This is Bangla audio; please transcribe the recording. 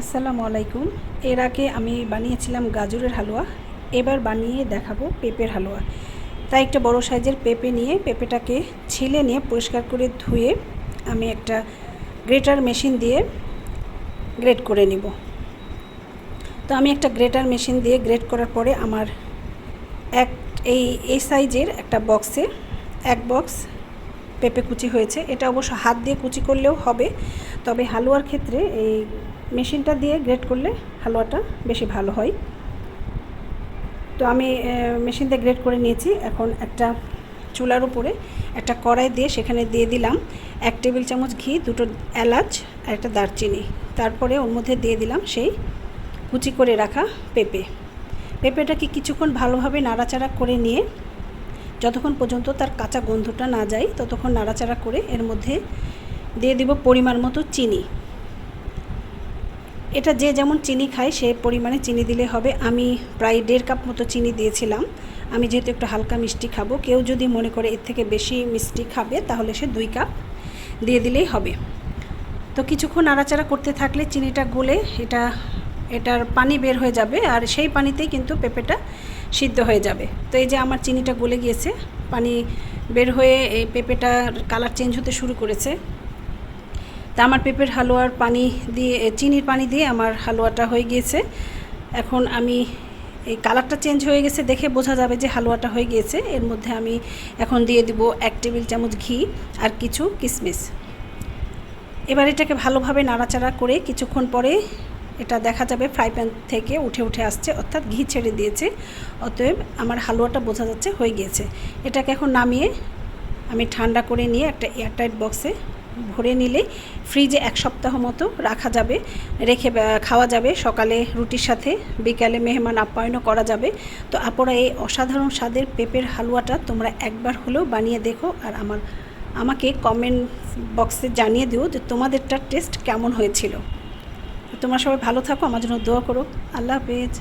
আসসালামু আলাইকুম। এর আগে আমি বানিয়েছিলাম গাজরের হালুয়া, এবার বানিয়ে দেখাবো পেঁপের হালুয়া। তাই একটা বড় সাইজের পেঁপে নিয়ে, পেঁপেটাকে ছিলে নিয়ে পরিষ্কার করে ধুয়ে আমি একটা গ্রেটার মেশিন দিয়ে গ্রেট করে নিব। তো আমি একটা গ্রেটার মেশিন দিয়ে গ্রেট করার পরে আমার এক, এই এই সাইজের একটা বক্সে এক বক্স পেঁপে কুচি হয়েছে। এটা অবশ্য হাত দিয়ে কুচি করলেও হবে, তবে হালুয়ার ক্ষেত্রে এই মেশিনটা দিয়ে গ্রেট করলে হালুয়াটা বেশি ভালো হয়। তো আমি মেশিন দিয়ে গ্রেট করে নিয়েছি। এখন একটা চুলার উপরে একটা কড়াই দিয়ে সেখানে দিয়ে দিলাম এক টেবিল চামচ ঘি, দুটো এলাচ আর একটা দারচিনি। তারপরে ওর মধ্যে দিয়ে দিলাম সেই কুচি করে রাখা পেঁপে। পেঁপেটাকে কিছুক্ষণ ভালোভাবে নাড়াচাড়া করে নিয়ে যতক্ষণ পর্যন্ত তার কাঁচা গন্ধটা না যায়, ততক্ষণ নাড়াচাড়া করে এর মধ্যে দিয়ে দিব পরিমাণ মতো চিনি। এটা যে যেমন চিনি খায়, সে পরিমাণে চিনি দিলে হবে। আমি প্রায় দেড় কাপ মতো চিনি দিয়েছিলাম। আমি যেহেতু একটু হালকা মিষ্টি খাব, কেউ যদি মনে করে এর থেকে বেশি মিষ্টি খাবে, তাহলে সে দুই কাপ দিয়ে দিলেই হবে। তো কিছুক্ষণ নাড়াচাড়া করতে থাকলে চিনিটা গলে, এটা, এটার পানি বের হয়ে যাবে, আর সেই পানিতেই কিন্তু পেঁপেটা সিদ্ধ হয়ে যাবে। তো এই যে আমার চিনিটা গলে গিয়েছে, পানি বের হয়ে এই পেঁপেটার কালার চেঞ্জ হতে শুরু করেছে। তা আমার পেঁপের হালুয়ার পানি দিয়ে চিনির পানি দিয়ে আমার হালুয়াটা হয়ে গিয়েছে। এখন আমি এই কালারটা চেঞ্জ হয়ে গেছে, দেখে বোঝা যাবে যে হালুয়াটা হয়ে গিয়েছে। এর মধ্যে আমি এখন দিয়ে দিব এক টেবিল চামচ ঘি আর কিছু কিশমিশ এবার এটাকে ভালোভাবে নাড়াচাড়া করে কিছুক্ষণ পরে এটা দেখা যাবে ফ্রাই প্যান থেকে উঠে উঠে আসছে, অর্থাৎ ঘি ছেড়ে দিয়েছে। অতএব আমার হালুয়াটা বোঝা যাচ্ছে হয়ে গিয়েছে। এটাকে এখন নামিয়ে আমি ঠান্ডা করে নিয়ে একটা এয়ারটাইট বক্সে ভরে নিলে ফ্রিজে এক সপ্তাহ মতো রাখা যাবে, রেখে খাওয়া যাবে। সকালে রুটির সাথে, বিকালে মেহমান আপ্যায়নও করা যাবে। তো আপনারা এই অসাধারণ স্বাদের পেঁপের হালুয়াটা তোমরা একবার হলেও বানিয়ে দেখো আর আমার, আমাকে কমেন্ট বক্সে জানিয়ে দিও যে তোমাদেরটার টেস্ট কেমন হয়েছিল। তোমরা সবাই ভালো থাকো, আমার জন্য দোয়া করো। আল্লাহ হাফেজ।